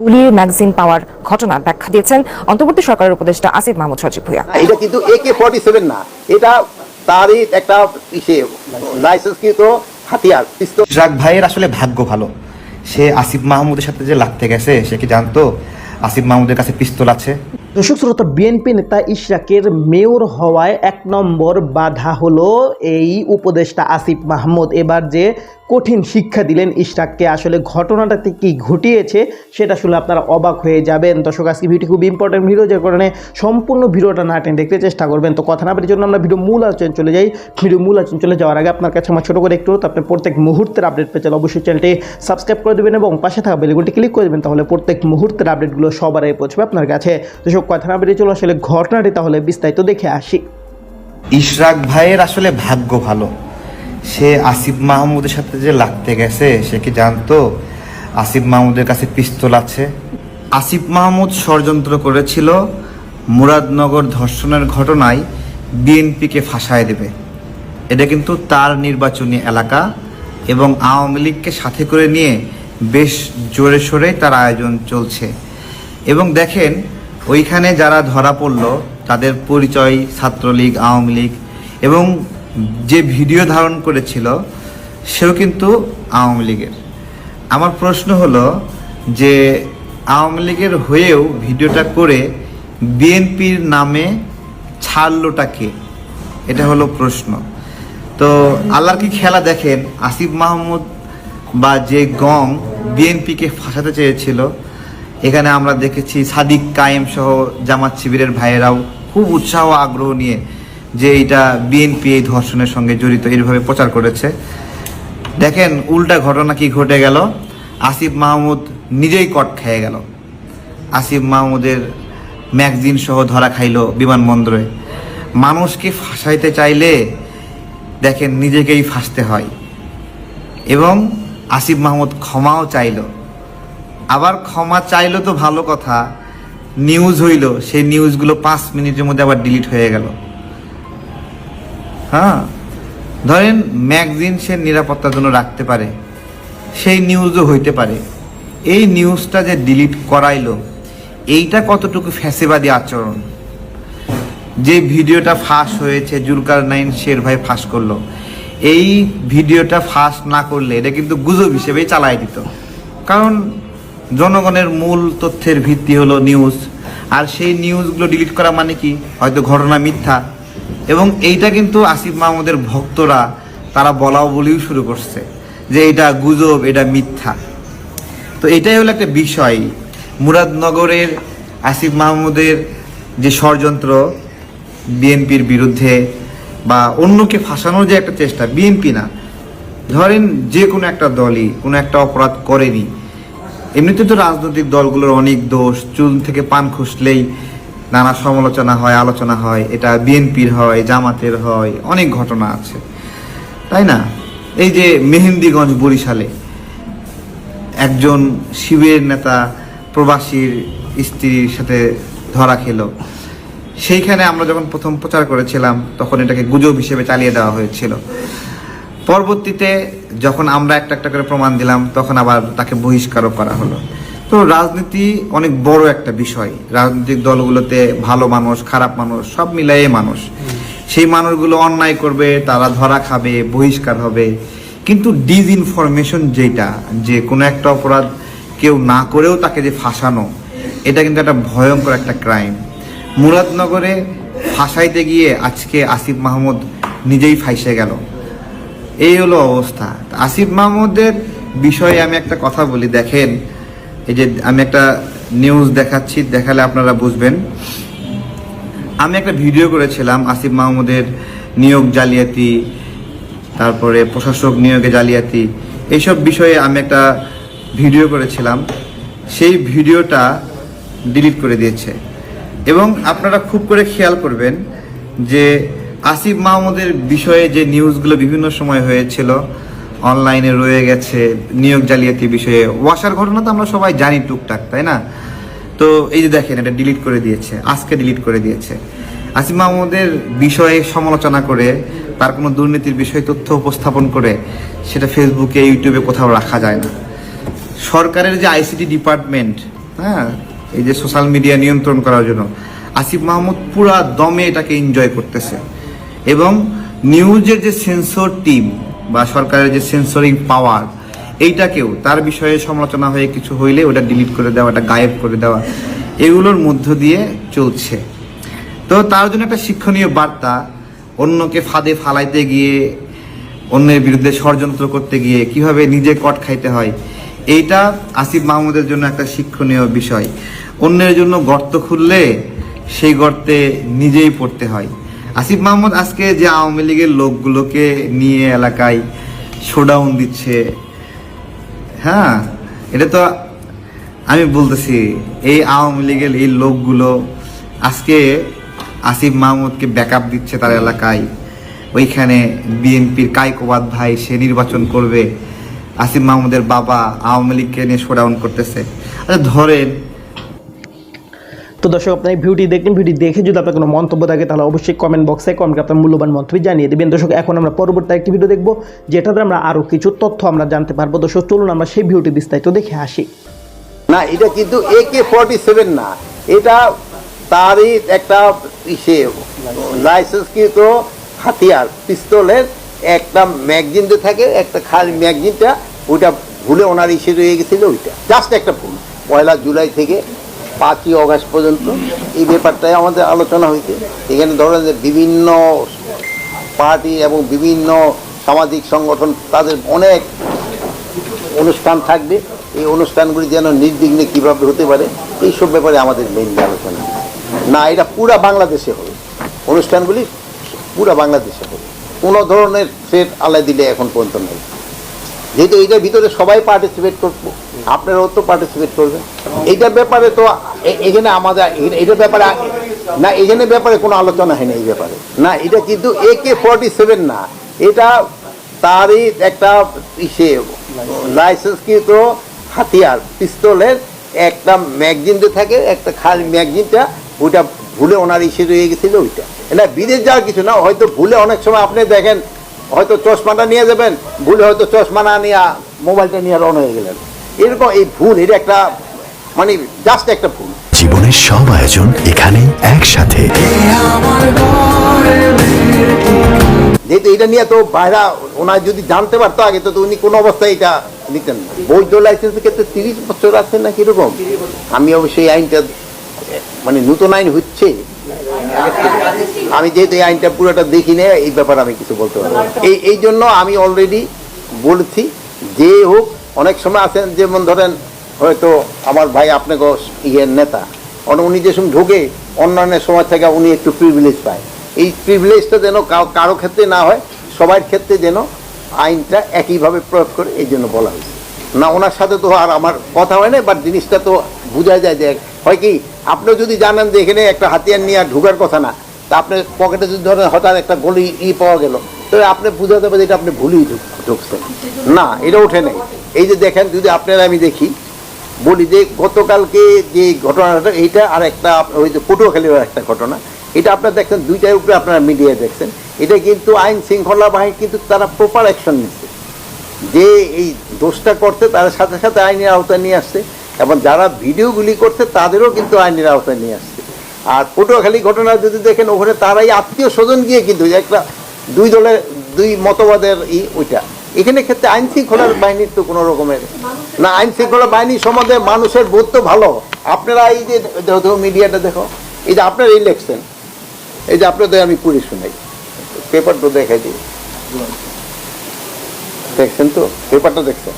গুলির ম্যাগাজিন পাওয়ার ঘটনার ব্যাখ্যা দিয়েছেন অন্তর্বর্তী সরকারের উপদেষ্টা আসিফ মাহমুদ সজীব ভুইয়া। এটা কিন্তু একে ফর্টি সেভেন না। এটা তারই একটা ইসে লাইসেন্সকৃত হাতিয়ার পিস্তল। ইশরাক ভাইয়ের আসলে ভাগ্য ভালো। সে আসিফ মাহমুদের সাথে যে লাগতে গেছে সে কি জানতো? আসিফ মাহমুদের কাছে পিস্তল আছে। দর্শক শ্রোতা বিএনপি নেতা ইশরাকের মেয়র হওয়ায় এক নম্বর বাধা হলো এই উপদেষ্টা আসিফ মাহমুদ। এবার যে কঠিন শিক্ষা দিলেন ইশরাককে, আসলে ঘটনাটাতে কি ঘটিয়েছে সেটা আসলে আপনারা অবাক হয়ে যাবেন। দর্শক, আজকে ভিডিও খুব ইম্পর্টেন্ট ভিডিও যে কারণে সম্পূর্ণ ভিডিওটা না টেনে দেখতে চেষ্টা করবেন। তো কথা না বেরিয়ে জন্য আমরা ভিডিও মূল আলোচনা চলে যাই। ভিডিও মূল আলোচনা চলে যাওয়ার আগে আপনার কাছে আমার ছোটো করে একটু আপনি প্রত্যেক মুহূর্তের আপডেট পেয়ে চান অবশ্যই চ্যানেলটি সাবস্ক্রাইব করে দেবেন এবং পাশে থাকা বেলগুনটি ক্লিক করে দেবেন, তাহলে প্রত্যেক মুহূর্তের আপডেটগুলো সবার আগে পৌঁছবে আপনার কাছে। দর্শক কথা না বেরিয়ে চলো আসলে ঘটনাটি তাহলে বিস্তারিত দেখে আসি। ইশরাক ভাইয়ের আসলে ভাগ্য ভালো। সে আসিফ মাহমুদের সাথে যে লাগতে গেছে, সে কি জানতো? আসিফ মাহমুদের কাছে পিস্তল আছে। আসিফ মাহমুদ ষড়যন্ত্র করেছিল, মুরাদনগর ধর্ষণের ঘটনায় বিএনপিকে ফাঁসায় দেবে। এটা কিন্তু তার নির্বাচনী এলাকা এবং আওয়ামী লীগকে সাথে করে নিয়ে বেশ জোরে সোরে তার আয়োজন চলছে। এবং দেখেন ওইখানে যারা ধরা পড়ল, তাদের পরিচয়, ছাত্রলীগ, আওয়ামী লীগ এবং যে ভিডিও ধারণ করেছিল, সেও কিন্তু আওয়ামী লীগের। আমার প্রশ্ন হলো যে আওয়ামী লীগের হয়েও ভিডিওটা করে বিএনপির নামে ছাড়লোটা কে? এটা হলো প্রশ্ন। তো আল্লাহর কি খেলা দেখেন? আসিফ মাহমুদ বা যে গং বিএনপিকে ফাঁসাতে চেয়েছিল এখানে আমরা দেখেছি সাদিক কায়েম সহ জামাত শিবিরের ভাইয়েরাও খুব উৎসাহ আগ্রহ নিয়ে যে এটা বিএনপি এই ধর্ষণের সঙ্গে জড়িত এইভাবে প্রচার করেছে। দেখেন, উল্টা ঘটনা কি ঘটে গেল? আসিফ মাহমুদ নিজেই কট খেয়ে গেল। আসিফ মাহমুদের ম্যাগজিন সহ ধরা খাইলো বিমানবন্দরে। মানুষকে ফাঁসাইতে চাইলে? দেখেন, নিজেকেই ফাঁসতে হয়। এবং আসিফ মাহমুদ ক্ষমাও চাইলো। আবার ক্ষমা চাইলো তো ভালো কথা নিউজ হইল, সেই নিউজগুলো পাঁচ মিনিটের মধ্যে আবার ডিলিট হয়ে গেল। হ্যাঁ ধরেন ম্যাগজিন সে নিরাপত্তার জন্য রাখতে পারে, সেই নিউজও হইতে পারে। এই নিউজটা যে ডিলিট করাইলো, এইটা কতটুকু ফ্যাসিবাদী আচরণ? যে ভিডিওটা ফাঁস হয়েছে, জুলকার নাইন শের ভাই ফাঁস করল, এই ভিডিওটা ফাঁস না করলে এটা কিন্তু গুজব হিসেবেই চালাই দিত। কারণ জনগণের মূল তথ্যের ভিত্তি হলো নিউজ আর সেই নিউজগুলো ডিলিট করা মানে কি? হয়তো ঘটনা মিথ্যা। এবং এইটা কিন্তু আসিফ মাহমুদের ভক্তরা, তারা বলাও বলেও শুরু করছে যে এটা গুজব, এটা মিথ্যা। তো এটাই হলো একটা বিষয়। মুরাদনগরের আসিফ মাহমুদের যে ষড়যন্ত্র, বিএনপির বিরুদ্ধে বা অন্যকে ফাঁসানোর যে একটা চেষ্টা, বিএনপি না। ধরেন যে কোনো একটা দলই কোনো একটা অপরাধ করেনি। এমনিতে তো রাজনৈতিক দলগুলোর অনেক দোষ, চুল থেকে পান খুসলেই নানা সমালোচনা হয়, আলোচনা হয়, এটা বিএনপির হয়, জামাতের হয়, অনেক ঘটনা আছে। তাই না? এই যে মেহেন্দিগঞ্জ বরিশালে একজন শিবের নেতা, প্রবাসীর স্ত্রীর সাথে ধরা খেলো। সেইখানে আমরা যখন প্রথম প্রচার করেছিলাম, তখন এটাকে গুজব হিসেবে চালিয়ে দেওয়া হয়েছিল। পরবর্তীতে যখন আমরা একটা একটা করে প্রমাণ দিলাম, তখন আবার তাকে বহিষ্কারও করা হলো। তো রাজনীতি অনেক বড় একটা বিষয়। রাজনৈতিক দলগুলোতে ভালো মানুষ, খারাপ মানুষ, সব মিলাইয়ে মানুষ। সেই মানুষগুলো অন্যায় করবে, তারা ধরা খাবে, বহিষ্কার হবে। কিন্তু ডিসইনফরমেশন যেটা, যে কোনো একটা অপরাধ কেউ না করেও তাকে যে ফাঁসানো, এটা কিন্তু একটা ভয়ঙ্কর একটা ক্রাইম মুরাদনগরে ফাঁসাইতে গিয়ে আজকে আসিফ মাহমুদ নিজেই ফাঁসে গেল। এই হলো অবস্থা। আসিফ মাহমুদের বিষয়ে আমি একটা কথা বলি, দেখেন, এই যে আমি একটা নিউজ দেখাচ্ছি, দেখালে আপনারা বুঝবেন। আমি একটা ভিডিও করেছিলাম আসিফ মাহমুদের নিয়োগ জালিয়াতি, তারপরে প্রশাসক নিয়োগে জালিয়াতি, এইসব বিষয়ে আমি একটা ভিডিও করেছিলাম। সেই ভিডিওটা ডিলিট করে দিয়েছে। এবং আপনারা খুব করে খেয়াল করবেন যে আসিফ মাহমুদের বিষয়ে যে নিউজগুলো বিভিন্ন সময় হয়েছিল, অনলাইনে রয়ে গেছে নিয়োগ জালিয়াতি বিষয়ে। ওয়াসার ঘটনা তো আমরা সবাই জানি টুকটাক, তাই না? তো এই যে দেখেন, এটা ডিলিট করে দিয়েছে, আজকে ডিলিট করে দিয়েছে। আসিফ মাহমুদের বিষয়ে সমালোচনা করে, তার কোনো দুর্নীতির বিষয়ে তথ্য উপস্থাপন করে, সেটা ফেসবুকে ইউটিউবে কোথাও রাখা যায় না। সরকারের যে আইসিটি ডিপার্টমেন্ট হ্যাঁ এই যে সোশ্যাল মিডিয়া নিয়ন্ত্রণ করার জন্য, আসিফ মাহমুদ পুরা দমে এটাকে এনজয় করতেছে। এবং নিউজের যে সেন্সর টিম বা সরকারের যে সেন্সরিং পাওয়ার, এইটাকেও তার বিষয়ে সমালোচনা হয়ে কিছু হইলে ওটা ডিলিট করে দেওয়া, ওটা গায়েব করে দেওয়া, এগুলোর মধ্য দিয়ে চলছে। তো তার জন্য একটা শিক্ষণীয় বার্তা, অন্যকে ফাঁদে ফালাইতে গিয়ে, অন্যের বিরুদ্ধে ষড়যন্ত্র করতে গিয়ে কীভাবে নিজে কট খাইতে হয়, এইটা আসিফ মাহমুদের জন্য একটা শিক্ষণীয় বিষয়। অন্যের জন্য গর্ত খুললে সেই গর্তে নিজেই পড়তে হয়। আসিফ মাহমুদ আজকে যে আওয়ামী লীগের লোকগুলোকে নিয়ে এলাকায় শোডাউন দিচ্ছে হ্যাঁ এটা তো আমি বলতেছি, এই আওয়ামী লীগের এই লোকগুলো আজকে আসিফ মাহমুদকে ব্যাকআপ দিচ্ছে তার এলাকায়। ওইখানে বিএনপির কাইকোবাদ ভাই, সে নির্বাচন করবে। আসিফ মাহমুদের বাবা আওয়ামী লীগকে নিয়ে শোডাউন করতেছে। আচ্ছা ধরেন তো দর্শক, আপনার ভিডিওটি দেখলেন ভিডিও দেখে যদি আপনার কোনো মন্তব্য থাকে, তাহলে অবশ্যই কমেন্ট বক্সে কমেন্ট আপনার মূল্যবান মন্তব্য জানিয়ে দেবেন। দর্শক, এখন আমরা পরবর্তী একটি ভিডিও দেখব, যেটাতে আমরা আরও কিছু তথ্য আমরা জানতে পারব। দর্শক, চলুন আমরা সেই ভিডিওটি বিস্তারিত দেখে আসি। না, এটা কিন্তু এ কে ফর্টি সেভেন না। এটা তারই একটা ইসে লাইসেন্সকৃত হাতিয়ার। পিস্তলের একটা ম্যাগজিন যে থাকে, একটা খালি ম্যাগজিনটা ওইটা ভুলে ওনার ইসে রয়ে গেছিল ওইটা। জাস্ট একটা ভুল। পয়লা জুলাই থেকে পাঁচই অগাস্ট পর্যন্ত এই ব্যাপারটাই আমাদের আলোচনা হয়েছে। এখানে ধরেন যে বিভিন্ন পার্টি এবং বিভিন্ন সামাজিক সংগঠন, তাদের অনেক অনুষ্ঠান থাকবে। এই অনুষ্ঠানগুলি যেন নির্বিঘ্নে কীভাবে হতে পারে, এইসব ব্যাপারে আমাদের মেইন আলোচনা। না, এটা পুরা বাংলাদেশে হবে। অনুষ্ঠানগুলি পুরা বাংলাদেশে হবে। কোনো ধরনের থ্রেট আলাই দিলে এখন পর্যন্ত নেই। যেহেতু এইটার ভিতরে সবাই পার্টিসিপেট করব, আপনারাও তো পার্টিসিপেট করবেন। এইটার ব্যাপারে তো এখানে আমাদের এ- এইটার ব্যাপারে না, এখানে ব্যাপারে কোনো আলোচনা হয়নি এই ব্যাপারে। না, এটা কিন্তু এ কে ফর্টি সেভেন না। এটা তারই একটা ইসে, লাইসেন্সকৃত হাতিয়ার, পিস্তলের একটা ম্যাগজিন যে থাকে, একটা খালি ম্যাগজিনটা, ওইটা ভুলে ওনার ইসে রয়ে গেছিল ওইটা। এটা বিদেশ যাওয়ার কিছু না, হয়তো ভুলে অনেক সময় আপনি দেখেন, হয়তো চশমাটা নিয়ে যাবেন, ভুলে হয়তো চশমা না নিয়ে মোবাইলটা নিয়ে রওনা হয়ে গেলেন। এরকম এই ভুল, এটা একটা মানে জাস্ট একটা ভুল। জীবনের সব আয়োজন এখানে একসাথে। যেহেতু এটা নিয়ে তো বাইরা ওনার যদি জানতে পারতো আগে তো উনি কোনো অবস্থায় এটা নিতেন না। বৈধ লাইসেন্সের ক্ষেত্রে তিরিশ বছর আছে না কীরকম? আমি অবশ্যই আইনটা মানে নতুন আইন হচ্ছে। আমি যেহেতু এই আইনটা পুরোটা দেখি না এই ব্যাপারে আমি কিছু বলতে পারব। এই এই জন্য আমি অলরেডি বলছি যে হোক অনেক সময় আছেন যেমন ধরেন হয়তো আমার ভাই আপনাকে ইয়ের নেতা। অন- উনি যে সময় ঢোকে অন্যান্য সময় থেকে উনি একটু প্রিভিলেজ পায়। এই প্রিভিলেজটা যেন কারও ক্ষেত্রে না হয়, সবার ক্ষেত্রে যেন আইনটা একইভাবে প্রয়োগ করে এই জন্য বলা হয়েছে। না, ওনার সাথে তো আর আমার কথা হয় না বাট জিনিসটা তো বোঝা যায় যে হয় কি, আপনি যদি জানেন যে এখানে একটা হাতিয়ার নিয়ে আর ঢুকার কথা না, তা আপনার পকেটে যদি ধরেন হঠাৎ একটা গলি ই পাওয়া গেল, তাহলে আপনি বোঝা যাবে যে এটা আপনি ভুলই ঢুক- ঢুকছেন। না, এটা ওঠে নাই। এই যে দেখেন, যদি আপনারা আমি দেখি বলি যে গতকালকে যে ঘটনাটা, এইটা আর একটা ওই যে পটুয়াখালীর একটা ঘটনা। এটা আপনারা দেখছেন, দুইটার উপরে আপনারা মিডিয়ায় দেখছেন। এটা কিন্তু আইন শৃঙ্খলা বাহিনী কিন্তু তারা প্রপার অ্যাকশন নিচ্ছে। যে এই দোষটা করতে তাদের সাথে সাথে আইনের আওতায় নিয়ে আসছে এবং যারা ভিডিওগুলি করছে, তাদেরও কিন্তু আইনের আওতায় নিয়ে আসছে। আর পটুয়াখালী ঘটনা যদি দেখেন, ওখানে তারাই আত্মীয় স্বজন গিয়ে কিন্তু একটা দুই দলের, দুই মতবাদের ই ওইটা। এখানে ক্ষেত্রে আইন শৃঙ্খলার বাহিনীর তো কোনো রকমের না, আইন শৃঙ্খলা বাহিনী সম্বন্ধে মানুষের বোধ তো ভালো। আপনারা এই যে দেখো মিডিয়াটা দেখো। এই যে আপনার ইলেকশন এই যে আপনাদের আমি পড়ে শোনাই। পেপার তো দেখাই দিই। দেখছেন তো? পেপারটা দেখছেন?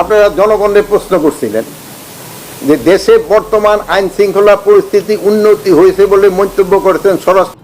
আপনারা জনগণের প্রশ্ন করছিলেন যে দেশে বর্তমান আইন শৃঙ্খলা পরিস্থিতি উন্নতি হয়েছে বলে মন্তব্য করেছেন স্বরাষ্ট্র